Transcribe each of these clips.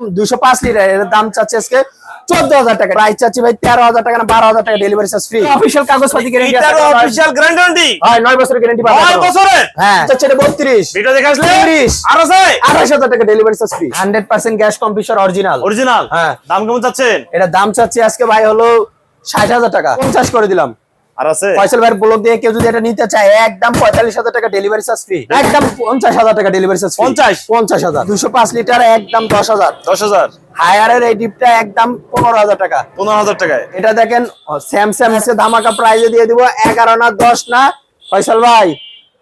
দুশো পাঁচ লিটার এর দাম চাচ্ছে আজকে চোদ্দ হাজার টাকা। প্রাইস চাচ্ছি ভাই তেরো হাজার টাকা না বারো হাজার টাকা ডেলিভারি চার্জ ফ্রি অফিসিয়াল কাগজপাতি গ্যারেন্টি গ্যারান্টি হয় নয় বছরের গ্যারেন্টি নয় হ্যাঁ। চাচ্ছে এটা বত্রিশ। দেখে আসলে তিরিশ। হাজার টাকা delivery charge free hundred percent gas computer original original হ্যাঁ। দাম কেমন চাচ্ছেন? এটা দাম চাচ্ছি আজকে ভাই হলো ষাট হাজার টাকা। পঞ্চাশ করে দিলাম। আর আছে? ফয়সাল ভাইয়ের ব্লগ দিয়ে কেউ যদি এটা নিতে চায় একদম পঁয়তাল্লিশ হাজার টাকা ডেলিভারি চার্জ ফ্রি একদম পঞ্চাশ হাজার টাকা ডেলিভারি চার্জ 50? পঞ্চাশ? হাজার। দুশো পাঁচ লিটার একদম দশ হাজার। দশ হাজার? হায়ারের এই ডিপটা একদম পনেরো হাজার টাকা। পনেরো হাজার টাকায়? এটা দেখেন স্যামসাং এসে ধামাকা প্রাইজে দিয়ে দিব এগারো না দশ না ফয়সাল ভাই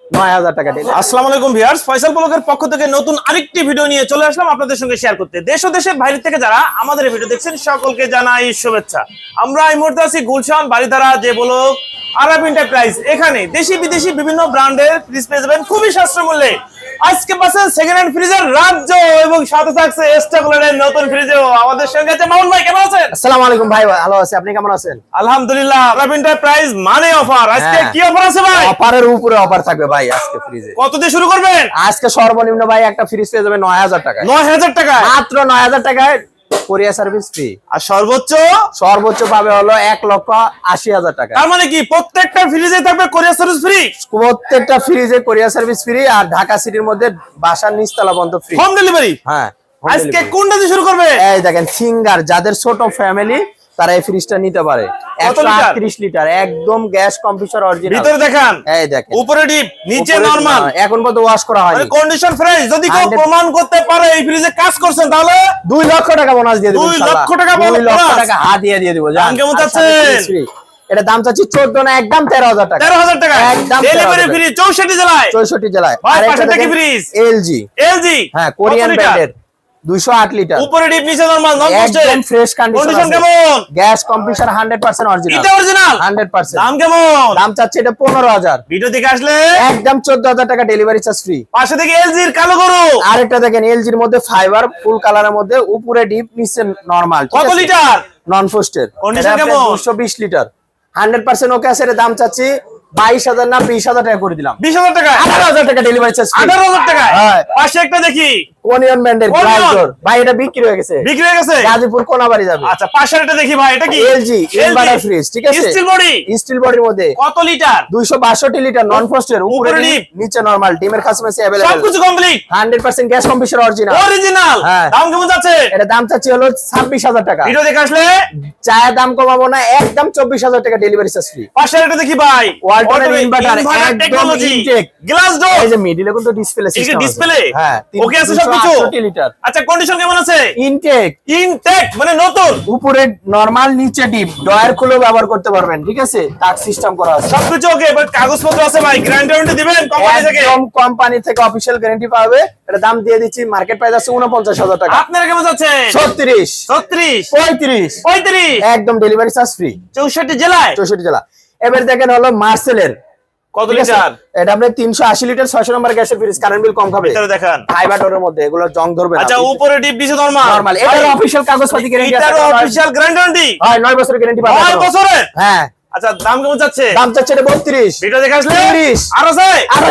নয় হাজার টাকা আসসালামু আলাইকুম ভিউয়ার্স ফয়সাল ব্লগের পক্ষ থেকে নতুন আরেকটি ভিডিও নিয়ে চলে আসলাম আপনাদের সঙ্গে শেয়ার করতে। দেশ ও দেশের বাইরে থেকে যারা আমাদের ভিডিও দেখছেন সকলকে জানাই শুভেচ্ছা। আমরা এই মুহূর্তে আছি গুলশান বাড়িধারা যে ব্লক আরব এন্টারপ্রাইজ এখানে দেশি বিদেশি বিভিন্ন ব্র্যান্ডের ফ্রিজ পেয়ে যাবেন খুবই সাশ্রয় মূল্যে। আজকে পাশে সেকেন্ড হ্যান্ড ফ্রিজের রাজ্য এবং সাথে থাকছে এস্টাকুলারের নতুন ফ্রিজও আমাদের সঙ্গে আছে। মামুন ভাই কেমন আছেন? আসসালামু আলাইকুম ভাই ভালো আছে। আপনি কেমন আছেন? আলহামদুলিল্লাহ আরব এন্টারপ্রাইজ মানে অফার আজকে হ্যাঁ। কি অফার আছে ভাই? অফারের উপরে অফার থাকবে ভাই আজকে ফ্রিজে কত দিয়ে শুরু করবেন? আজকে সর্বনিম্ন ভাই একটা ফ্রিজ পেয়ে যাবে নয় হাজার টাকায়। নয় হাজার টাকা মাত্র নয় হাজার টাকায় কোরিয়া সার্ভিস ফ্রি আর সর্বোচ্চ? সর্বোচ্চ পাবে হলো এক লক্ষ আশি হাজার টাকা। তার মানে কি? প্রত্যেকটা ফ্রিজে থাকবে কোরিয়া সার্ভিস ফ্রি প্রত্যেকটা ফ্রিজে কোরিয়া সার্ভিস ফ্রি আর ঢাকা সিটির মধ্যে বাসার নিচতলা বন্ধ ফ্রি হোম ডেলিভারি হ্যাঁ আজকে। কোনটা দিয়ে শুরু করবে? এই দেখেন সিঙ্গার যাদের ছোট ফ্যামিলি তারা এই ফ্রিজটা নিতে পারে। একশো লিটার? একদম গ্যাস কম্পিউটার অরিজিনাল ভিতরে দেখান। এই দেখেন। উপরে ডিপ নিচে নরমাল এখন পর্যন্ত ওয়াশ করা হয়নি। কন্ডিশন ফ্রেশ যদি কেউ প্রমাণ করতে পারে এই ফ্রিজে কাজ করছেন তাহলে দুই লক্ষ টাকা বোনাস দিয়ে দেবো দুই ইনশাআল্লাহ। লক্ষ টাকা দুই লক্ষ টাকা হাত দিয়ে দিয়ে দিবো দাম কেমন চাচ্ছেন? এটা দাম চাচ্ছি চোদ্দ না একদম তেরো হাজার টাকা। তেরো হাজার টাকা। একদম ডেলিভারি ফ্রি চৌষট্টি জেলায়। চৌষট্টি জেলায়। আর পাশে থেকে fridge। এলজি এলজি হ্যাঁ কোরিয়ান ব্র্যান্ডের দুইশো আট লিটার। উপরে ডিপ নিচে নরমাল নন একদম ফ্রেশ কন্ডিশন কন্ডিশন কেমন? Gas computer hundred percent original এটা অরিজিনাল হান্ড্রেড পার্সেন্ট দাম কেমন? দাম চাচ্ছে এটা পনেরো হাজার। ভিডিও দেখে আসলে? একদম চোদ্দ হাজার টাকা ডেলিভারি চার্জ ফ্রি পাশে থেকে এলজির কালো গরু। আরেকটা দেখেন এলজির মধ্যে ফাইবার ফুল কালারের মধ্যে উপরে ডিপ নিচে নরমাল কত লিটার? নন ফোস্টের Condition কেমন? লিটার। হান্ড্রেড পার্সেন্ট ওকে আছে এর দাম চাচ্ছি বাইশ হাজার না বিশ হাজার টাকা করে দিলাম। বিশ হাজার টাকা? আঠারো হাজার টাকা ডেলিভারি চার্জ আঠারো হাজার টাকা হ্যাঁ। পাশে একটা দেখি। কোনিয়ন ব্র্যান্ডের Onion? ভাই এটা বিক্রি হয়ে গেছে। বিক্রি হয়ে গেছে? গাজীপুর কোনাবাড়ি যাবে। আচ্ছা পাশের একটা দেখি ভাই এটা কি? এলজি ইনভার্টার ফ্রিজ ঠিক আছে? স্টিল বডি স্টিল বডির মধ্যে। কত লিটার দুইশো বাষট্টি লিটার নন ফোস্টের উপরে উপরে ডিপ নিচে নরমাল ডিমের সবকিছু কমপ্লিট গ্যাস অরিজিনাল অরিজিনাল হ্যাঁ। দাম কেমন যাচ্ছে? এটা দাম চাচ্ছি হলো ছাব্বিশ হাজার টাকা। ভিডিও দেখে আসলে? চায়ের দাম কমাবো না একদম চব্বিশ হাজার টাকা ডেলিভারি চার্জ ফ্রি পাশের দেখি ভাই। ওয়ালটনের inverter, একদম টেকনোলজি গ্লাস ডোর এই যে মিডিলে কিন্তু ডিসপ্লে সিস্টেম হ্যাঁ ওকে আছে সবকিছু? 268 লিটার আচ্ছা কন্ডিশন কেমন আছে? ইনটেক ইনটেক মানে নতুন? উপরে নরমাল নিচে ডিপ ডয়ার খুলে ব্যবহার করতে পারবেন ঠিক আছে? টাচ সিস্টেম করা আছে। সবকিছু ওকে বাট কাগজপত্র আছে ভাই গ্যারান্টি ওয়ারেন্টি দিবেন কোম্পানি থেকে? একদম কোম্পানি থেকে অফিসিয়াল গ্যারান্টি পাবে। এটা দাম দিয়ে দিচ্ছি মার্কেট প্রাইস আছে উনপঞ্চাশ হাজার টাকা। আপনারা কেমন যাচ্ছে ছত্রিশ। ছত্রিশ। পঁয়ত্রিশ। পঁয়ত্রিশ? একদম ডেলিভারি চার্জ ফ্রি চৌষট্টি জেলায়? চৌষট্টি জেলা। এবার দেখেন হলো মার্সেলের। কত লিটার? এটা আপনি তিনশো আশি লিটার ছয়শো নম্বর গ্যাসের ফ্রিজ কারেন্ট বিল কম খাবে। এটা দেখেন। ফাইবার ডোরের মধ্যে এগুলো জং ধরবে আচ্ছা উপরে ডিপ দিছে নরমাল নরমাল এটার অফিশিয়াল কাগজপাতি গ্যারান্টি আছে এটারও অফিশিয়াল গ্যারান্টি হয় নয় বছরের গ্যারান্টি পাবেন নয় বছরের? হ্যাঁ। আচ্ছা দাম কেমন যাচ্ছে? দাম চাচ্ছে এটা বত্রিশ। ভিডিও দেখে আসলে? 30 আর আছে?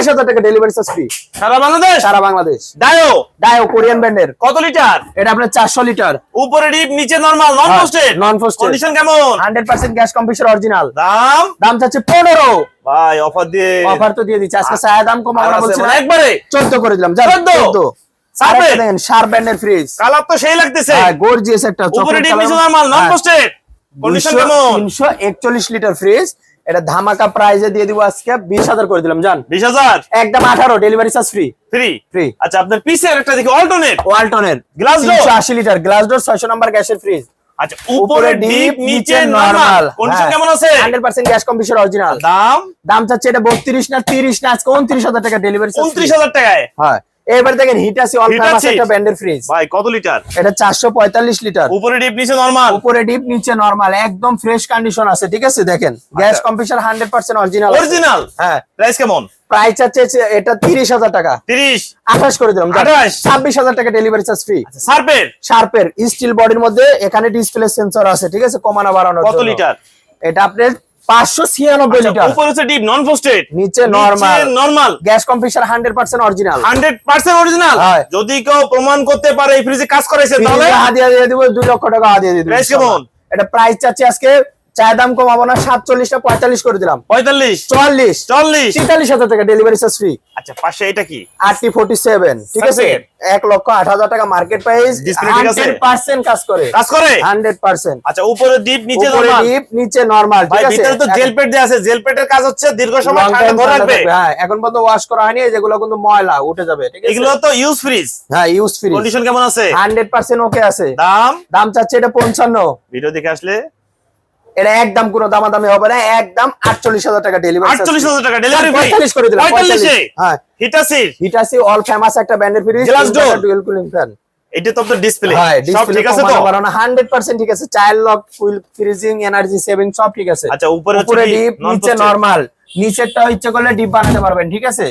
হাজার টাকা ডেলিভারি চার্জ ফ্রি সারা বাংলাদেশ? সারা বাংলাদেশ। ডায়ো ডায়ো কোরিয়ান ব্র্যান্ডের কত লিটার? এটা আপনার চারশো লিটার। উপরে ডিপ নিচে নরমাল নন হ্যাঁ, পোস্টেড non-posted। কন্ডিশন কেমন? Hundred percent gas computer original দাম? দাম চাচ্ছে পনেরো। ভাই অফার দিয়ে। অফার তো দিয়ে দিচ্ছে। আজকে দাম কম আমরা বলছি মানে একবারে। চোদ্দ করে দিলাম। যা 14 চোদ্দ। শার্প ব্র্যান্ডের ফ্রিজ কালার তো সেই লাগতেছে। গর্জিয়াস একটা উপরে ডিপ নিচে নরমাল নন কেমন তিনশো একচল্লিশ লিটার ফ্রিজ এটা ধামাকা প্রাইজে দিয়ে দিব আজকে বিশ হাজার করে দিলাম জান। বিশ হাজার? একদম আঠারো delivery charge free free free আচ্ছা আপনার পিসে একটা দেখি ওয়ালটনের Glass door? তিনশো আশি লিটার গ্লাস ডোর ছয়শো নাম্বার গ্যাসের ফ্রিজ আচ্ছা উপরে ডিপ নিচে নরমাল নরমাল কন্ডিশন কেমন আছে? Hundred percent gas computer original দাম? দাম চাচ্ছে এটা বত্রিশ না তিরিশ না আজকে উনত্রিশ হাজার টাকা ডেলিভারি উনত্রিশ হাজার টাকায়? হ্যাঁ। এবার দেখেন অল ফেমাস? একটা ব্র্যান্ডের ফ্রিজ ভাই কত লিটার এটা চারশো পঁয়তাল্লিশ লিটার উপরে ডিপ নিচে নরমাল উপরে ডিপ নিচে নরমাল একদম ফ্রেশ কন্ডিশন আছে ঠিক আছে? দেখেন gas computer hundred percent original original হ্যাঁ। প্রাইস কেমন? প্রাইস আছে এটা তিরিশ হাজার টাকা। তিরিশ? আঠাশ করে দিলাম। 28 ছাব্বিশ হাজার টাকা ডেলিভারি চার্জ ফ্রি সার্পের শার্পের স্টিল বডির মধ্যে এখানে ডিসপ্লে সেন্সর আছে ঠিক আছে? কমানো বাড়ানো কত লিটার এটা আপনার পাঁচশো ছিয়ানব্বই লিটার। উপরে হচ্ছে ডিপ নন ফোস্টেড নিচে normal normal gas compressor original. Hundred percent original. যদি কেউ প্রমাণ করতে পারে এই ফ্রিজে কাজ করেছে তাহলে? হাদিয়া দিয়ে দিব দুই লক্ষ টাকা হাদিয়া দিয়ে দিব Price কেমন? এটা প্রাইস চাচ্ছি আজকে চায় দাম কমাবো না সাতচল্লিশটা পঁয়তাল্লিশ করে দিলাম। পঁয়তাল্লিশ? চুয়াল্লিশ। চল্লিশ তেতাল্লিশ হাজার টাকা ডেলিভারি চার্জ ফ্রি আচ্ছা পাশে এটা কি? আটটি ফোর্টি সেভেন ঠিক আছে? এক লক্ষ আট হাজার টাকা মার্কেট প্রাইস? হান্ড্রেড পার্সেন্ট কাজ করে। কাজ করে? হান্ড্রেড পার্সেন্ট আচ্ছা উপরে ডিপ নিচে নরমাল ডিপ নিচে নরমাল ভাই ঠিক আছে? ভিতরে তো জেল পেট দেওয়া আছে। জেল পেটের কাজ হচ্ছে দীর্ঘ সময় ঠান্ডা ধরে রাখবে। হ্যাঁ এখন পর্যন্ত ওয়াশ করা হয়নি যেগুলো কিন্তু ময়লা উঠে যাবে ঠিক আছে? এগুলো তো ইউজ ফ্রিজ হ্যাঁ ইউজ ফ্রি কন্ডিশন কেমন আছে? হান্ড্রেড পার্সেন্ট ওকে আছে। দাম? দাম চাচ্ছে এটা পঞ্চান্ন। ভিডিও দেখে আসলে এটা একদম কোনো দামাদামি হবে না একদম আটচল্লিশ হাজার টাকা ডেলিভারি আটচল্লিশ হাজার টাকা ডেলিভারি পঁয়তাল্লিশ করে দিলাম পঁয়তাল্লিশে? হ্যাঁ। হিটাসির হিটাসি অল ফেমাস একটা ব্র্যান্ডের fridge Glass door। Dual cooling fan এটা তো আপনার ডিসপ্লে হ্যাঁ সব ঠিক আছে তো? হান্ড্রেড পার্সেন্ট ঠিক আছে। Child lock full freezing energy saving সব ঠিক আছে। আচ্ছা উপরে হচ্ছে ডিপ নিচে নরমাল নিচেরটা ইচ্ছে করলে ডিপ বানাতে পারবেন ঠিক আছে?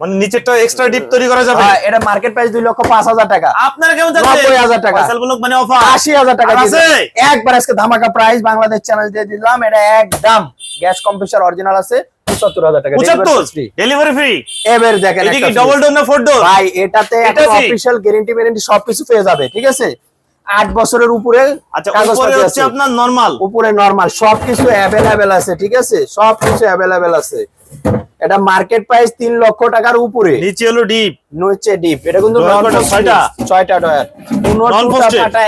মানে নিচেরটা এক্সট্রা ডিপ তৈরি করা যাবে? হ্যাঁ, এটা মার্কেট প্রাইস দুই লক্ষ পাঁচ হাজার টাকা। আপনারা কেমন যাচ্ছে টাকা। ফয়সাল মানে অফার আশি হাজার টাকা আছে? একবার আজকে ধামাকা প্রাইস বাংলাদেশ চ্যানেল দিয়ে দিলাম। এটা একদম গ্যাস কম্প্রেসার অরিজিনাল আছে। টাকা। ডেলিভারি ফ্রি এবার দেখেন এটা কি একটা ডবল fridge। ডোর না ফোর ডোর ভাই এটাতে গ্যারান্টি ওয়ারেন্টি সবকিছু পেয়ে যাবে ঠিক আছে? আট বছরের উপরে আচ্ছা আপনার নরমাল উপরে নরমাল সবকিছু অ্যাভেলেবেল আছে ঠিক আছে? সবকিছু অ্যাভেলেবেল আছে। এটা মার্কেট প্রাইস তিন লক্ষ টাকার উপরে। নিচে হলো ডিপ। নিচে ডিপ। এটা কিন্তু ছয়টা? ছয়টা ডয়ার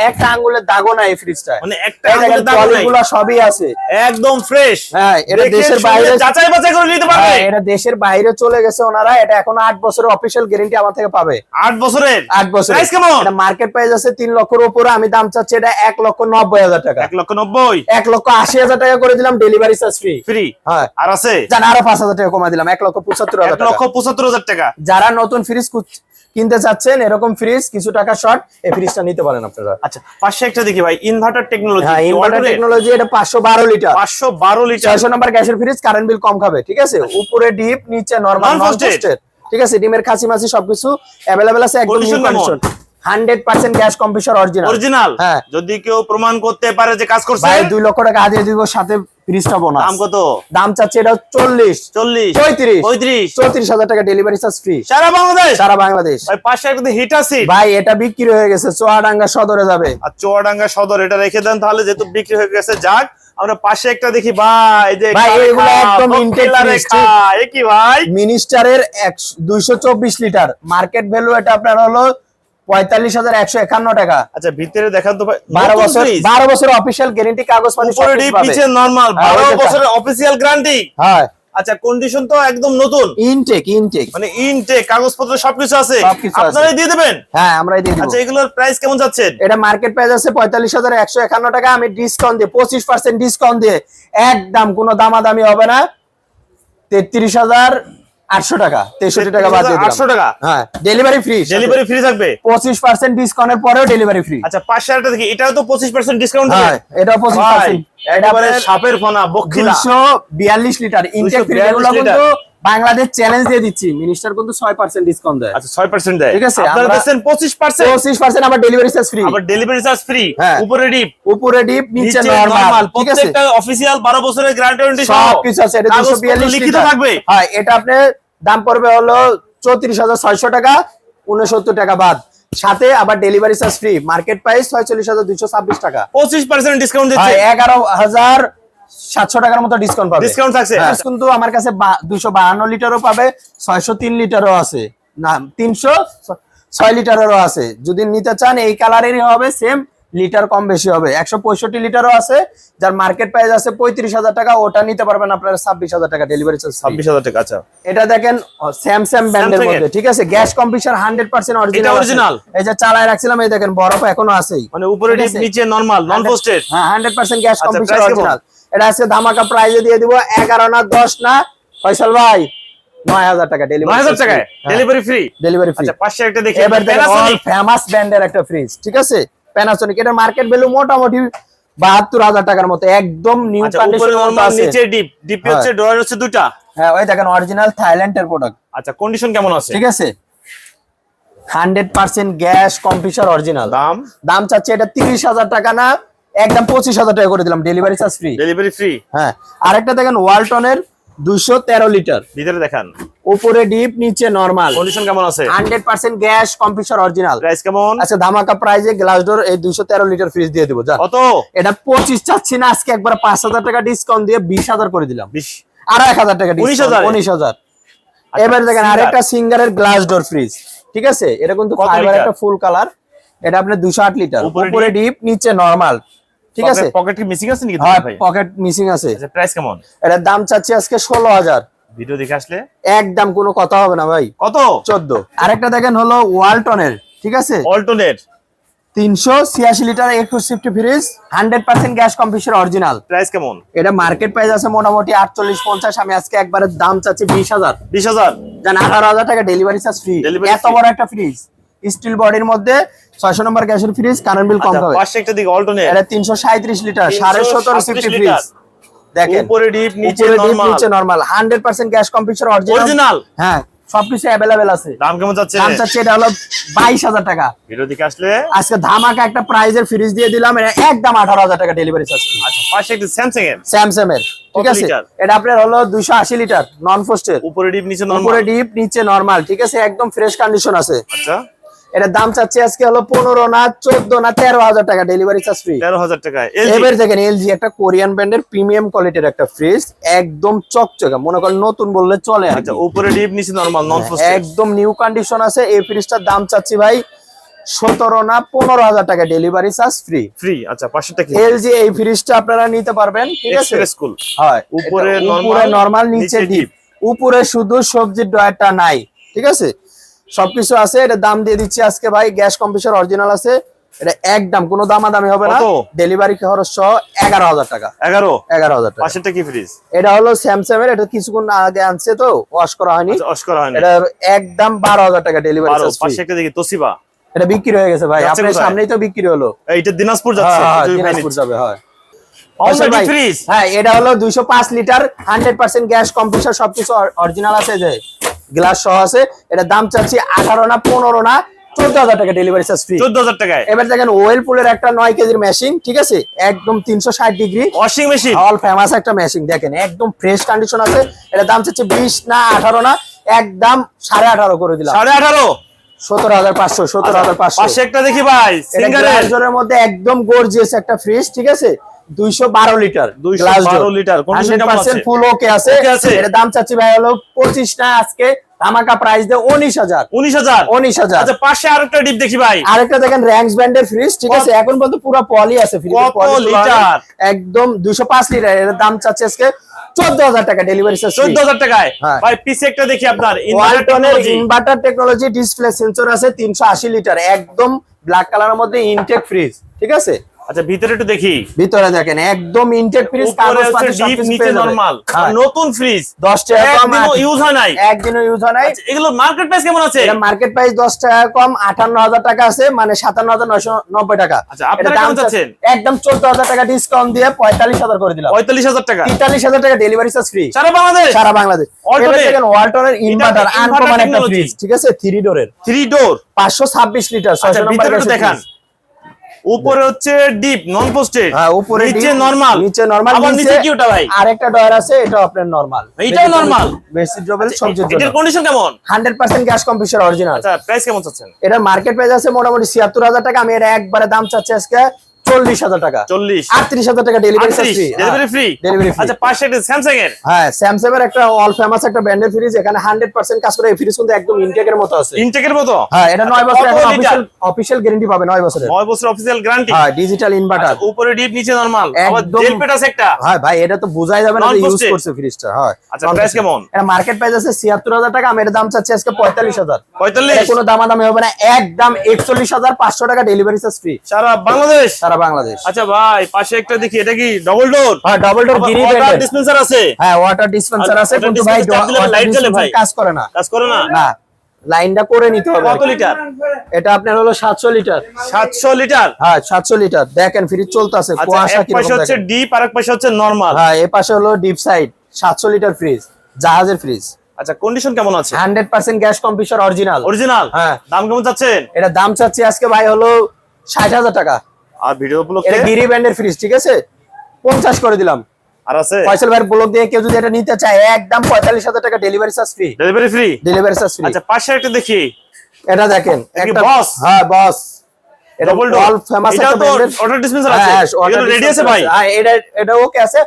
একটা আঙ্গুলের দাগও নাই ফ্রিজটা মানে একটা আঙুলের দাগ নাই। সবই আছে। একদম ফ্রেশ হ্যাঁ এটা দেশের বাইরে যাচাই বাছাই করে নিতে পারবে। হ্যাঁ, এটা দেশের বাইরে চলে গেছে ওনারা। এটা এখন বছরের অফিসিয়াল গ্যারেন্টি আমার থেকে পাবে। আট বছরের? আট বছর প্রাইস কেমন? এটা মার্কেট প্রাইস আছে তিন লক্ষের উপরে। আমি দাম চাচ্ছি এটা এক লক্ষ নব্বই হাজার টাকা। এক লক্ষ নব্বই? এক লক্ষ আশি হাজার টাকা করে দিলাম ডেলিভারি চার্জ ফ্রি ফ্রি হ্যাঁ। আর আছে? জান আরও পাঁচ হাজার টাকা কমাই দিলাম এক লক্ষ পঁচাত্তর হাজার লক্ষ পঁচাত্তর হাজার টাকা। যারা নতুন ফ্রিজ কিনতে চাচ্ছেন এরকম ফ্রিজ কিছু টাকা শর্ট এই ফ্রিজটা নিতে পারেন আপনারা। আচ্ছা পাশে একটা দেখি ভাই ইনভার্টার টেকনোলজি হ্যাঁ ইনভার্টার টেকনোলজি এটা পাঁচশো বারো লিটার পাঁচশো বারো লিটার ছয়শো নাম্বার গ্যাসের ফ্রিজ কারেন্ট বিল কম খাবে ঠিক আছে? উপরে ডিপ নিচে নরমাল নন Non-posted। ঠিক আছে? ডিমের খাসি মাসি সবকিছু অ্যাভেলেবেল আছে একদম new? Condition hundred percent gas compressor original original হ্যাঁ। যদি কেউ প্রমাণ করতে পারে যে কাজ করছে? ভাই দুই লক্ষ টাকা হাতিয়ে দিব সাথে ফ্রিজটা বোনাস দাম কত? দাম চাচ্ছে এটা চল্লিশ। চল্লিশ। পঁয়ত্রিশ। পঁয়ত্রিশ। চৌত্রিশ হাজার টাকা ডেলিভারি চার্জ ফ্রি সারা বাংলাদেশ? সারা বাংলাদেশ। ভাই পাশে একটা হিটার সিট ভাই এটা বিক্রি হয়ে গেছে চুয়াডাঙ্গা সদরে যাবে। আর চুয়াডাঙ্গা সদর এটা রেখে দেন তাহলে যেহেতু বিক্রি হয়ে গেছে যাক আমরা পাশে একটা দেখি ভাই যে ভাই, এগুলো একদম রেখা। এ কি ভাই? মিনিস্টারের লিটার। মার্কেট ভ্যালু এটা আপনার হলো পঁয়তাল্লিশ হাজার একশো একান্ন টাকা। আচ্ছা ভিতরে দেখান তো বারো বছর বারো বছর অফিসিয়াল গ্যারেন্টি কাগজ পানি উপরে নরমাল বারো বছরের অফিসিয়াল গ্যারান্টি হ্যাঁ। আচ্ছা কন্ডিশন তো একদম নতুন। ইনটেক ইনটেক মানে ইনটেক কাগজপত্র সবকিছু আছে। আপনারাই দিয়ে দেবেন? হ্যাঁ আমরাই দিয়ে দিব। আচ্ছা এগুলোর প্রাইস কেমন যাচ্ছেন এটা মার্কেট প্রাইস আছে পঁয়তাল্লিশ হাজার একশো একান্ন টাকা। আমি ডিসকাউন্ট দিয়ে পঁচিশ পার্সেন্ট ডিসকাউন্ট দিয়ে একদম কোনো দামাদামি হবে না। তেত্রিশ হাজার আটশো টাকা তেষট্টি টাকা বাদ দিয়ে আটশো টাকা? হ্যাঁ ডেলিভারি ফ্রি ডেলিভারি ফ্রি থাকবে? পঁচিশ পার্সেন্ট ডিসকাউন্টের পরেও ডেলিভারি ফ্রি আচ্ছা পাঁচশো টাকা দেখি এটাও তো পঁচিশ পার্সেন্ট ডিসকাউন্ট হ্যাঁ এটাও পঁচিশ ভাই পার্সেন্ট একেবারে সাপের ফোনা বক্ষিলা। দুইশো বিয়াল্লিশ লিটার ইনটেক ফ্রি এগুলো কিন্তু। বাংলাদেশ চ্যালেঞ্জ দিয়ে দিচ্ছি। মিনিস্টার কিন্তু ছয় পার্সেন্ট ডিসকাউন্ট দেয়। আচ্ছা ছয় পার্সেন্ট দেয়। ঠিক আছে, আপনারা দিচ্ছেন পঁচিশ পার্সেন্ট পঁচিশ পার্সেন্ট আবার ডেলিভারি চার্জ ফ্রি আবার ডেলিভারি চার্জ ফ্রি। উপরে ডিপ উপরে ডিপ নিচে নরমাল নরমাল ঠিক আছে? প্রত্যেকটা অফিসিয়াল বারো বছরের গ্যারান্টি ওয়ারেন্টি সব কিছু আছে এটা দুশো বিয়াল্লিশ লিখিত থাকবে। হ্যাঁ এটা আপনার দাম পড়বে হলো চৌত্রিশ হাজার ছয়শো টাকা উনসত্তর টাকা বাদ। সাথে আবার delivery charge free market price ছয়চল্লিশ হাজার দুইশো ছাব্বিশ টাকা। পঁচিশ পার্সেন্ট ডিসকাউন্ট দিচ্ছে। এগারো হাজার সাতশো টাকার মতো ডিসকাউন্ট পাবে। Discount থাকছে? হ্যাঁ, কিন্তু আমার কাছে দুইশো বাহান্ন লিটারও পাবে ছয়শো তিন লিটারও আছে। না তিনশো ছয় লিটারেরও আছে। যদি নিতে চান এই কালারেরই হবে সেম লিটার কম বেশি হবে। একশো পঁয়ষট্টি লিটারও আছে যার মার্কেট প্রাইস আছে পঁয়ত্রিশ হাজার টাকা ওটা নিতে পারবেন আপনারা ছাব্বিশ হাজার টাকা ডেলিভারি চার্জ ছাব্বিশ হাজার টাকা আচ্ছা। এটা দেখেন স্যামসাং ব্র্যান্ডের মধ্যে ঠিক আছে? গ্যাস কম্পিউটার হান্ড্রেড পার্সেন্ট এটা অরিজিনাল এই যে চালায় রাখছিলাম এই দেখেন বরফ এখনও আছেই। মানে উপরে? নিচে নরমাল নন পোস্টেড হ্যাঁ hundred percent gas computer original এটা আজকে ধামাকা প্রাইজে দিয়ে দিব এগারো না দশ না ফয়সাল ভাই নয় হাজার টাকা ডেলিভারি হাজার টাকায়? ডেলিভারি ফ্রি ডেলিভারি ফ্রি একটা দেখি। এবার ফেমাস ব্র্যান্ডের একটা ফ্রিজ ঠিক আছে? প্যানাসোনিক এটার মার্কেট ভ্যালু মোটামুটি বাহাত্তর হাজার টাকার মতো একদম নিউ আচ্ছা নিচে ডিপ ডিপ হ্যাঁ। হচ্ছে ড্রয়ার হচ্ছে দুটা। হ্যাঁ ওই দেখেন অরিজিনাল থাইল্যান্ডের প্রোডাক্ট আচ্ছা কন্ডিশন কেমন আছে? ঠিক আছে? Hundred percent gas computer original দাম? দাম চাচ্ছে এটা তিরিশ হাজার টাকা না একদম পঁচিশ হাজার টাকা করে দিলাম। Delivery charge free delivery free হ্যাঁ। আরেকটা দেখেন ওয়ালটনের দুইশো তেরো লিটার। ভিতরে দেখান। উপরে ডিপ নিচে নর্মাল কন্ডিশন কেমন আছে? Hundred percent gas computer original price কেমন? আচ্ছা ধামাকা গ্লাস ডোর এই দুইশো তেরো লিটার ফ্রিজ দিয়ে দেবো যা। কত? এটা পঁচিশ চাচ্ছি না আজকে একবার পাঁচ হাজার টাকা ডিসকাউন্ট দিয়ে বিশ হাজার করে দিলাম। বিশ। আর এক হাজার টাকা 19,000 এ? উনিশ হাজার। আচ্ছা, দেখেন Singer। আরেকটা সিঙ্গারের গ্লাস ডোর ফ্রিজ ঠিক আছে? এটা কিন্তু ফাইবার একটা ফুল কালার এটা আপনার দুশো আট লিটার। উপরে উপরে ডিপ নিচে নর্মাল ঠিক আছে? পকেট কি মিসিং আছে নাকি হয় ভাই? পকেট মিসিং আছে। আচ্ছা প্রাইস কেমন? এটার দাম চাচ্ছি আজকে ষোলো হাজার। ভিডিও দেখে আসলে? একদম কোনো কথা হবে না ভাই। কত? চোদ্দ। আরেকটা দেখেন হলো ওয়ালটনের ঠিক আছে? তিনশো ছিয়াশি লিটার একটু সিফটি fridge hundred percent gas computer original price কেমন? এটা মার্কেট প্রাইস আছে মোটামুটি আটচল্লিশ পঞ্চাশ আমি আজকে একবারে দাম চাচ্ছি বিশ হাজার। বিশ হাজার? জান আঠারো হাজার টাকা ডেলিভারি চার্জ ফ্রি এত বড় একটা ফ্রিজ স্টিল বডির মধ্যে ছয়শো নম্বর গ্যাসের ফ্রিজ কারেন্ট বিল কম আচ্ছা, হবে পাশে একটা দিকে অল্টনেট এটা তিনশো সাঁত্রিশ লিটার সাড়ে সতেরো 337 সিফটি ফ্রিজ দেখেন উপরে ডিপ নিচে নরমাল নিচে normal hundred percent gas computer original original হ্যাঁ সবকিছু অ্যাভেলেবেল আছে। দাম কেমন যাচ্ছে? দাম চাচ্ছি এটা হলো বাইশ হাজার টাকা। ভিডিও দেখে আসলে? আজকে ধামাকা একটা প্রাইজের ফ্রিজ দিয়ে দিলাম এটা একদম টাকা ডেলিভারি চার্জ আচ্ছা পাশে একটা স্যামসাং এর? স্যামসাং এর ঠিক আছে? এটা আপনার হলো দুশো আশি লিটার নন ফোস্টের উপরে ডিপ নিচে উপরে ডিপ নিচে নর্মাল ঠিক আছে? একদম ফ্রেশ কন্ডিশন আছে। আচ্ছা। এটার দাম চাচ্ছি আজকে হলো পনেরো না চোদ্দ না তেরো হাজার টাকা ডেলিভারি চার্জ ফ্রি তেরো হাজার এলজি এবার দেখেন এলজি একটা কোরিয়ান ব্র্যান্ডের প্রিমিয়াম কোয়ালিটির একটা ফ্রিজ একদম চকচকে মনে করেন নতুন বললে চলে আচ্ছা উপরে ডিপ নিচে নরমাল নন একদম নিউ কন্ডিশন আছে এই ফ্রিজটার দাম চাচ্ছি ভাই সতেরো না পনেরো হাজার টাকা ডেলিভারি চার্জ ফ্রি ফ্রি আচ্ছা পাশেরটা কি? এলজি এই ফ্রিজটা আপনারা নিতে পারবেন ঠিক আছে? স্কুল হয়। উপরে এটা নরমাল নিচে নিচে ডিপ উপরে শুধু সবজির ডয়ারটা নাই ঠিক আছে? সবকিছু আছে এটা দাম দিয়ে দিচ্ছি আজকে ভাই গ্যাস কম্পিউটার অরিজিনাল আছে। এটা একদম কোনো দামাদামি হবে না। ডেলিভারি খরচ সহ এগারো হাজার টাকা। এগারো? এগারো হাজার টাকা। পাশেরটা কি ফ্রিজ এটা হলো স্যামসাং এর এটা কিছুক্ষণ আগে আনছে তো ওয়াশ করা হয়নি। আচ্ছা অস্কার হয় না এটা একদম বারো হাজার টাকা ডেলিভারি পাশে একটা দেখি তোসিবা। এটা বিক্রি হয়ে গেছে ভাই আপনার সামনেই তো বিক্রি হলো। এইটা দিনাজপুর যাচ্ছে হ্যাঁ, হ্যাঁ, দুই ভাই দিনাজপুর যাবে হয়। আচ্ছা হ্যাঁ এটা হলো দুইশো পাঁচ litre hundred percent gas computer সবকিছু অরিজিনাল আছে যে। গ্লাস সহ আছে। এটা দাম চাচ্ছি আঠারো না পনেরো না চোদ্দ হাজার টাকা ডেলিভারি চার্জ ফ্রি চোদ্দ হাজার টাকায়। এবার দেখেন ওয়েল পুলের একটা নয় কেজির মেশিন ঠিক আছে? একদম তিনশো ষাট degree washing machine all famous একটা মেশিন দেখেন একদম ফ্রেশ কন্ডিশন আছে। এটা দাম চাচ্ছে বিশ না আঠারো না একদম সাড়ে আঠারো করে দিলাম। সাড়ে আঠারো? সতেরো হাজার পাঁচশো সতেরো হাজার পাঁচশো। একটা দেখি ভাই সিঙ্গারের মধ্যে একদম গর্জিয়াস একটা ফ্রিজ ঠিক আছে? দুইশো বারো লিটার 212 লিটার। Condition কেমন আছে? ফুল ওকে আছে। Okay দাম চাচ্ছি ভাই হলো পঁচিশ না আজকে। ধামাকা প্রাইস দিয়ে উনিশ হাজার। উনিশ হাজার? উনিশ হাজার। আচ্ছা পাশে আরেকটা ডিপ দেখি ভাই। আরেকটা দেখেন র্যাঙ্কস ব্র্যান্ডের ফ্রিজ ঠিক আছে? এখন পর্যন্ত পুরো পলি আছে ফ্রিজ একদম দুইশো পাঁচ লিটার এর দাম চাচ্ছে আজকে চোদ্দ হাজার টাকা ডেলিভারি চার্জ চোদ্দ হাজার টাকায় হ্যাঁ। ভাই পিছে একটা দেখি আপনার। ইনভার্টার টেকনোলজি ডিসপ্লে সেন্সর আছে তিনশো আশি লিটার একদম ব্ল্যাক কালারের মধ্যে ইনটেক ফ্রিজ ঠিক আছে আচ্ছা ভিতরে একটু দেখি। ভিতরে দেখেন একদম ইনটেক ফ্রিজ কাগজ পাতি ডিপ নিচে নরমাল হ্যাঁ, নতুন ফ্রিজ দশ টাকা কম ইউজ হয় নাই। একদিনও ইউজ হয় নাই। আচ্ছা, এগুলো মার্কেট প্রাইস কেমন আছে? এটা মার্কেট প্রাইস দশ টাকা কম আটান্ন হাজার টাকা আছে মানে সাতান্ন হাজার নয়শো নব্বই টাকা। আচ্ছা, আপনারা দাম কেমন চাচ্ছেন? একদম চোদ্দ হাজার টাকা ডিসকাউন্ট দিয়ে পঁয়তাল্লিশ হাজার করে দিলাম। পঁয়তাল্লিশ হাজার টাকা। তেতাল্লিশ হাজার টাকা ডেলিভারি চার্জ ফ্রি সারা বাংলাদেশ? সারা বাংলাদেশ। এবার দেখেন ওয়ালটনের ইনভার্টার আনকমন একটা ফ্রিজ ঠিক আছে? থ্রি ডোরের থ্রি ডোর পাঁচশো ছাব্বিশ লিটার আচ্ছা নম্বর ভিতরে একটু দেখান। উপরে হচ্ছে ডিপ নন পোস্টেড হ্যাঁ উপরে নিচে নরমাল নিচে নরমাল আবার নিচে কি ওটা ভাই? আরেকটা ডয়ার আছে এটা আপনার নরমাল এটাই নরমাল ভেজিটেবল সবচেয়ে এটার কন্ডিশন কেমন? Hundred percent gas computer original আচ্ছা প্রাইস কেমন চাচ্ছেন? এটা মার্কেট প্রাইস আছে মোটামুটি ছিয়াত্তর হাজার টাকা আমি এটা একবারে দাম চাচ্ছি আজকে চল্লিশ হাজার টাকা। চল্লিশ। আটত্রিশ হাজার টাকা ডেলিভারি ডেলিভারি ফ্রি ডেলিভারি আচ্ছা পাশে একটা স্যামসাং এর। হ্যাঁ স্যামসাং এর একটা অল ফেমাস একটা ব্র্যান্ডের ফ্রিজ এখানে হান্ড্রেড পার্সেন্ট কাজ করে এই ফ্রিজ কিন্তু একদম ইনটেকের মতো আছে। ইনটেকের মতো? হ্যাঁ এটা নয় আচ্ছা, বছর কত এখন লিটার? অফিসিয়াল অফিসিয়াল গ্যারান্টি পাবে নয় বছরের। নয় বছর অফিসিয়াল গ্যারান্টি হ্যাঁ ডিজিটাল ইনভার্টার উপরে ডিপ নিচে নরমাল আবার জেল পেট আছে একটা। হ্যাঁ ভাই এটা তো বোঝাই যাবে না ইউজ করছে ফ্রিজটা হয়। আচ্ছা, price কেমন? এটা মার্কেট প্রাইস আছে ছিয়াত্তর হাজার টাকা আমি এর দাম চাচ্ছি আজকে কোনো দামাদামি হবে না একদম একচল্লিশ হাজার পাঁচশো টাকা ডেলিভারি চার্জ ফ্রি সারা বাংলাদেশ? সারা বাংলাদেশ। আচ্ছা ভাই পাশে একটা দেখি এটা কি ডবল ডোর হ্যাঁ ডাবল ডোর গিরি ব্র্যান্ডের ডিসপেন্সার আছে। হ্যাঁ ওয়াটার ডিসপেন্সার আছে কিন্তু ভাই light জ্বলে ভাই। কাজ করে না। কাজ করে না? না লাইনটা করে নিতে হবে। কত লিটার এটা আপনার হলো সাতশো লিটার সাতশো লিটার হ্যাঁ সাতশো লিটার দেখেন ফ্রিজ চলতেছে আচ্ছা কুয়াশা এক পাশে হচ্ছে ডিপ আর এক পাশে হচ্ছে নরমাল হ্যাঁ এ পাশে হলো ডিপ সাইড সাতশো লিটার ফ্রিজ জাহাজের ফ্রিজ আচ্ছা কন্ডিশন কেমন আছে? Hundred percent gas computer original original হ্যাঁ। দাম কেমন চাচ্ছেন? এটা দাম চাচ্ছি আজকে ভাই হলো ষাট হাজার টাকা। আর ভিডিও এটা গিরি ব্র্যান্ডের ফ্রিজ ঠিক আছে? পঞ্চাশ করে দিলাম। আর আছে? ফয়সাল ভাইয়ের ব্লগ দিয়ে কেউ যদি এটা নিতে চায় একদম পঁয়তাল্লিশ হাজার টাকা delivery charge free delivery free delivery charge free আচ্ছা পাশে একটা দেখি। এটা দেখেন একটা বস হ্যাঁ বস এটা ডবল। ফেমাস এটা একটা তো ব্র্যান্ডের ডিসপেন্সার dispenser আছে। হ্যাঁ এটা রেডি আছে ভাই? হ্যাঁ এটা এটা ওকে আছে?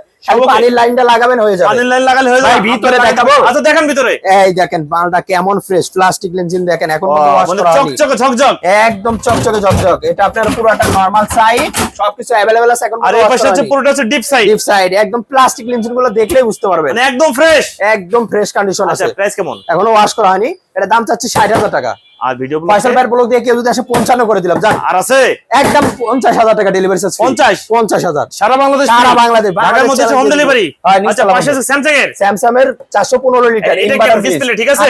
পানির লাইনটা লাগাবেন হয়ে যাবে পানির লাইন লাগালে হয়ে ভাই, যাবে ভিতরে আপনার দেখাবো? আচ্ছা দেখেন ভিতরে এই দেখেন মালটা কেমন ফ্রেশ প্লাস্টিক লেনজিন দেখেন এখন পর্যন্ত wash মানে করা হয়নি। চকচকে ঝকঝক একদম চকচকে ঝকঝক এটা আপনার পুরোটা নরমাল সাইজ সবকিছু अवेलेबल আছে এখন আর এই পাশে হচ্ছে পুরোটা হচ্ছে ডিপ সাইড ডিপ সাইড একদম প্লাস্টিক লেনজিন গুলো দেখলেই বুঝতে পারবেন মানে একদম ফ্রেশ একদম ফ্রেশ কন্ডিশন আচ্ছা আছে প্রাইস কেমন এখনো ওয়াশ করা হয়নি এটা দাম চাচ্ছি ষাট হাজার টাকা আর ভিডিও ফয়সাল ভাইয়ের ব্লক দিয়ে কেউ যদি আসে পঞ্চান্ন করে দিলাম যান আর আছে একদম পঞ্চাশ হাজার টাকা ডেলিভারি চার্জ 50? পঞ্চাশ হাজার সারা বাংলাদেশ সারা free? বাংলাদেশ, ঢাকার বাংলাদেশ মধ্যে হোম ডেলিভারি হ্যাঁ, আচ্ছা পাশে আছে স্যামসাং এর স্যামসাং এর চারশো পনেরো লিটার এটা ডিসপ্লে ঠিক আছে?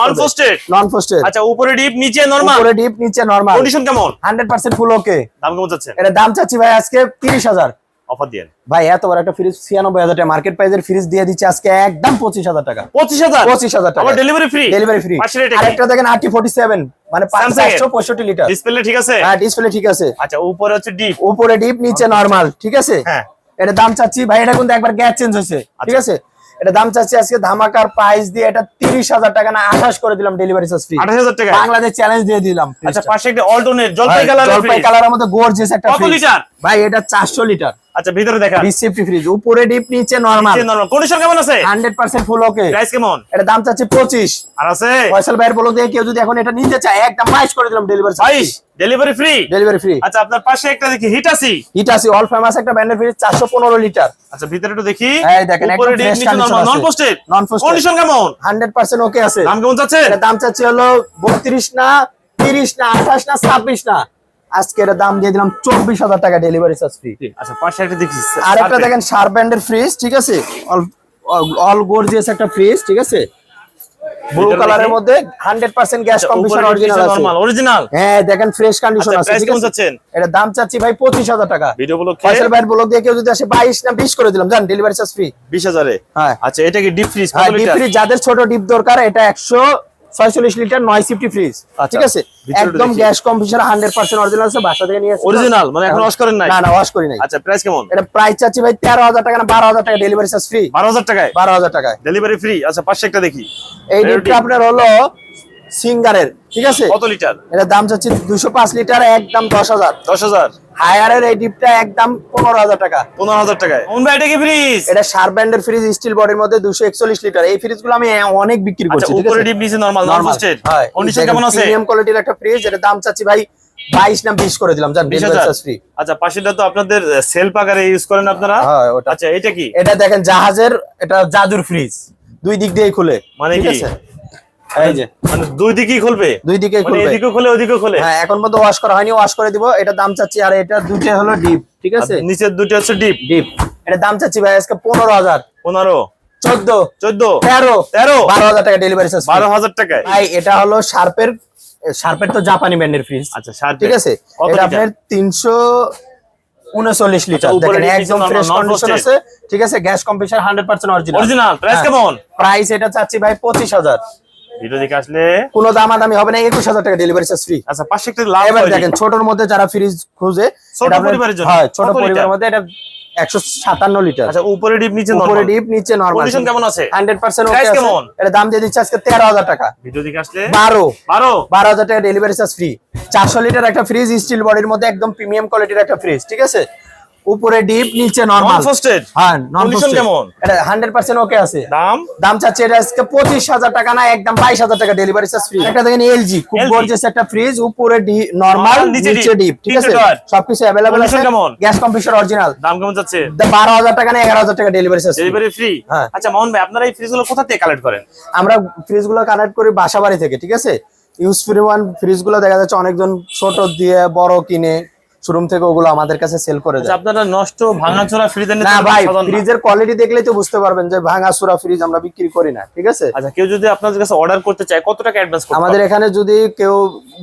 নন পোস্টেড নন পোস্টেড আচ্ছা উপরে ডিপ নিচে নরমাল উপরে ডিপ নিচে নরমাল কন্ডিশন কেমন? হান্ড্রেড পার্সেন্ট ফুল ওকে দাম কেমন যাচ্ছে? দাম চাচ্ছি ভাই আজকে তিরিশ হাজার। অফার দিয়ে ভাই এত বড় একটা ফ্রিজ ছিয়ানব্বই হাজার টাকা। মার্কেট প্রাইসের ফ্রিজ দিয়ে দিচ্ছে আজকে একদম পঁচিশ হাজার টাকা। পঁচিশ হাজার? পঁচিশ হাজার টাকা। আবার ডেলিভারি ফ্রি ডেলিভারি ফ্রি আরেকটা দেখেন আরটি ফোর্টি সেভেন মানে Samsung এর? পাঁচশো পঁয়ষট্টি লিটার ডিসপ্লে ঠিক আছে? হ্যাঁ ডিসপ্লে ঠিক আছে। আচ্ছা উপরে হচ্ছে ডিপ উপরে ডিপ নিচে নরমাল ঠিক আছে? হ্যাঁ। এটা দাম চাচ্ছি ভাই এটা কিন্তু একবার গ্যাস চেঞ্জ হয়েছে ঠিক আচ্ছা। আছে? এটা দাম চাচ্ছি আজকে ধামাকার প্রাইস দিয়ে এটা তিরিশ হাজার টাকা না আঠাশ করে দিলাম ডেলিভারি চার্জ ফ্রি আঠাশ হাজার টাকা বাংলাদেশ চ্যালেঞ্জ দিয়ে দিলাম আচ্ছা পাশে একটা অল্টারনেট জলপাই কালার জলপাই কালারের মধ্যে গোর্জেস একটা কত লিটার? ভাই এটা চারশো লিটার আচ্ছা ভিতরে দেখা রিসিপ্টি ফ্রিজ উপরে ডিপ নিচে নরমাল নিচে নরমাল কন্ডিশন কেমন আছে? Hundred percent full okay price কেমন? এটা দাম চাচ্ছি পঁচিশ। আর আছে? ফয়সাল ভাইয়ের বলো দিয়ে কেউ যদি এখন এটা নিতে চায় একদম বাইশ করে দিলাম ডেলিভারি বাইশ ডেলিভারি ফ্রি ডেলিভারি ফ্রি আচ্ছা আপনার পাশে একটা দেখি হিট আসি হিটাসি অল ফেমাস একটা ব্র্যান্ডের ফ্রিজ চারশো পনেরো লিটার আচ্ছা ভিতরে একটু দেখি। এই দেখেন, উপরে ডিপ নিচে normal non posted Non-posted। Condition কেমন? হান্ড্রেড পার্সেন্ট ওকে আছে। দাম কেমন যাচ্ছে এটা দাম চাচ্ছি হলো বত্রিশ না তিরিশ না আঠাশ না ছাব্বিশ না। আজকে এটা দাম দিয়ে দিলাম চব্বিশ হাজার টাকা ডেলিভারি চার্জ ফ্রি আচ্ছা পাশে একটা দেখি আর একটা দেখেন শার্প ব্র্যান্ডের ফ্রিজ ঠিক আছে? অল গর্জিয়াস একটা ফ্রিজ ঠিক আছে? ব্লু কালারের মধ্যে hundred percent gas computer original আছে। অরিজিনাল হ্যাঁ দেখেন ফ্রেশ কন্ডিশন আছে ঠিক আছে? এটা দাম চাচ্ছি ভাই পঁচিশ হাজার টাকা। ভিডিও উপলক্ষে ফয়সাল ভাইয়ের ব্লক দিয়ে কেউ যদি আসে বাইশ না বিশ করে দিলাম জান ডেলিভারি চার্জ ফ্রি বিশ হাজারে? হ্যাঁ। আচ্ছা এটা কি ডিপ ফ্রিজ হ্যাঁ ডিপ ফ্রিজ যাদের ছোট ডিপ দরকার এটা একশো ছয়চল্লিশ লিটার নয় সিফটি ফ্রিজ আচ্ছা, ঠিক আছে? একদম gas computer hundred percent original আছে বাসা থেকে নিয়ে। Original, মানে এখনও wash করেন নাই? না না ওয়াশ করি নাই। আচ্ছা প্রাইস কেমন? এটা প্রাইস চাচ্ছি ভাই তেরো হাজার টাকা না বারো হাজার টাকা ডেলিভারি চার্জ ফ্রি বারো হাজার টাকায়? বারো হাজার টাকায়। ডেলিভারি ফ্রি আচ্ছা পাশে একটা দেখি। এই ডিপটা আপনার হলো সিঙ্গারের ঠিক আছে? কত লিটার? এটা দাম চাচ্ছি দুশো পাঁচ লিটার একদম দশ হাজার। দশ হাজার? হায়ারের এই ডিপটা একদম পনেরো হাজার টাকা। পনেরো হাজার টাকায়। ভাই এটা কি ফ্রিজ এটা শার্প ব্র্যান্ডের ফ্রিজ স্টিল বডির মধ্যে দুশো একচল্লিশ লিটার। এই ফ্রিজগুলো আমি অনেক বিক্রি আচ্ছা করছি উপরে ডিপ নিচে নরমাল নন পোস্টেড কন্ডিশন কেমন আছে? প্রিমিয়াম কোয়ালিটির একটা ফ্রিজ এটা দাম চাচ্ছি ভাই বাইশ না বিশ করে দিলাম জান বিশ ডেলিভারি হাজার? চার্জ ফ্রি আচ্ছা পাশেটা তো আপনাদের সেলফ আকারে ইউজ করেন আপনারা? আচ্ছা এটা কি? এটা দেখেন জাহাজের এটা জাদুর ফ্রিজ দুই দিক দিয়েই খুলে মানে কি? এই যে। মানে দুই দিকেই খুলবে? দুই দিকেই মানে খুলবে। খুলে খুলে? হ্যাঁ এখন পর্যন্ত ওয়াশ করা হয়নি ওয়াশ করে দিব। এটা দাম চাচ্ছি আর এটা দুটো হলো ডিপ ঠিক আছে? নিচের দুটো হচ্ছে ডিপ ডিপ এটা দাম চাচ্ছি ভাই আজকে চোদ্দ। চোদ্দ? তেরো। তেরো? বারো হাজার টাকা ডেলিভারি চার্জ বারো হাজার টাকায়? ভাই এটা হলো শার্পের শার্পের তো জাপানি ব্র্যান্ডের ফ্রিজ আচ্ছা ঠিক আছে? এটা আপনার তিনশো উনচল্লিশ লিটার। আচ্ছা, দেখেন একদম ফ্রেশ কন্ডিশন আছে ঠিক আছে? Gas compressor hundred percent original original price. কেমন? প্রাইস এটা চাচ্ছি ভাই পঁচিশ হাজার। ভিডিও দেখে আসলে কোনো দামাদামি হবে না একুশ হাজার টাকা ডেলিভারি চার্জ ফ্রি আচ্ছা পাশে একটা লাভ এবার দেখেন ছোটর মধ্যে যারা ফ্রিজ খুঁজে ছোট পরিবারের জন্য? হ্যাঁ ছোট পরিবারের মধ্যে এটা একশো সাতান্ন লিটার আচ্ছা উপরে ডিপ নিচে উপরে ডিপ নিচে নরমাল কন্ডিশন কেমন আছে? এটা দাম দিয়ে দিচ্ছে আজকে তেরো হাজার টাকা। ভিডিও দেখে আসলে? টাকা ডেলিভারি চার্জ ফ্রি চারশো লিটার একটা ফ্রিজ স্টিল বডির মধ্যে একদম প্রিমিয়াম কোয়ালিটির একটা ফ্রিজ ঠিক আছে? উপরে ডিপ নিচে নরমাল নন ফার্স্টেড হ্যাঁ Condition কেমন? এটা হান্ড্রেড পার্সেন্ট ওকে আছে। দাম? দাম চাচ্ছে এটা আজকে পঁচিশ হাজার টাকা না একদম বাইশ হাজার টাকা ডেলিভারি চার্জ ফ্রি একটা দেখেন এলজি খুব গর্জিয়াস একটা ফ্রিজ উপরে নরমাল নিচে ডিপ ঠিক আছে। সবকিছু অ্যাভেলেবেল আছে। কেমন? গ্যাস কম্প্রেসার অরিজিনাল দাম কেমন যাচ্ছে? বারো হাজার টাকা না এগারো হাজার টাকা ডেলিভারি চার্জ ডেলিভারি ফ্রি হ্যাঁ। আচ্ছা মোহন ভাই আপনারা এই ফ্রিজগুলো কোথা থেকে কালেক্ট করেন? আমরা ফ্রিজগুলো কানেক্ট করি বাসাবাড়ি থেকে ঠিক আছে? ইউজ ফ্রি ওয়ান ফ্রিজগুলো দেখা যাচ্ছে অনেকজন ছোট দিয়ে বড় কিনে। শোরুম থেকে ওগুলো আমাদের কাছে সেল করে আচ্ছা দেয় আপনারা নষ্ট ভাঙাচোরা ফ্রিজের না ভাই ফ্রিজের কোয়ালিটি দেখলেই তো বুঝতে পারবেন যে ভাঙা সুরা ফ্রিজ আমরা বিক্রি করি না ঠিক আছে? আচ্ছা কেউ যদি আপনাদের কাছে অর্ডার করতে চায় কত টাকা অ্যাডভান্স করতে আমাদের এখানে যদি কেউ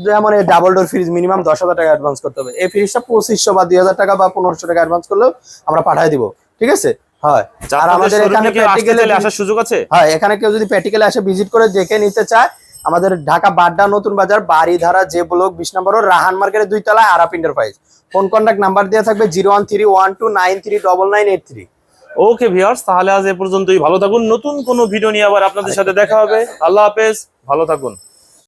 যেমন এই ডাবল ডোর ফ্রিজ মিনিমাম দশ হাজার টাকা অ্যাডভান্স করতে হবে। এই ফ্রিজটা পঁচিশশো বা দুই হাজার টাকা বা পনেরোশো টাকা অ্যাডভান্স করলেও আমরা পাঠিয়ে দিব ঠিক আছে? হয়। আর আমাদের এখানে প্র্যাকটিক্যালি আসার সুযোগ আছে? হয় এখানে কেউ যদি প্র্যাকটিক্যালি আসে ভিজিট করে দেখে নিতে চায় আমাদের ঢাকা বাড্ডা নতুন বাজার বাড়িধারা যে ব্লক বিশ নম্বর রাহান মার্কেটের দুই তলায় আরাপ ইন্টারপ্রাইজ ফোন কন্ট্যাক্ট নাম্বার দেওয়া থাকবে zero one three one two nine three double nine eight three. Okay viewers, তাহলে আজ এ পর্যন্তই। ভালো থাকুন। নতুন কোনো ভিডিও নিয়ে আবার আপনাদের সাথে দেখা হবে। আল্লাহ হাফেজ। ভালো থাকুন।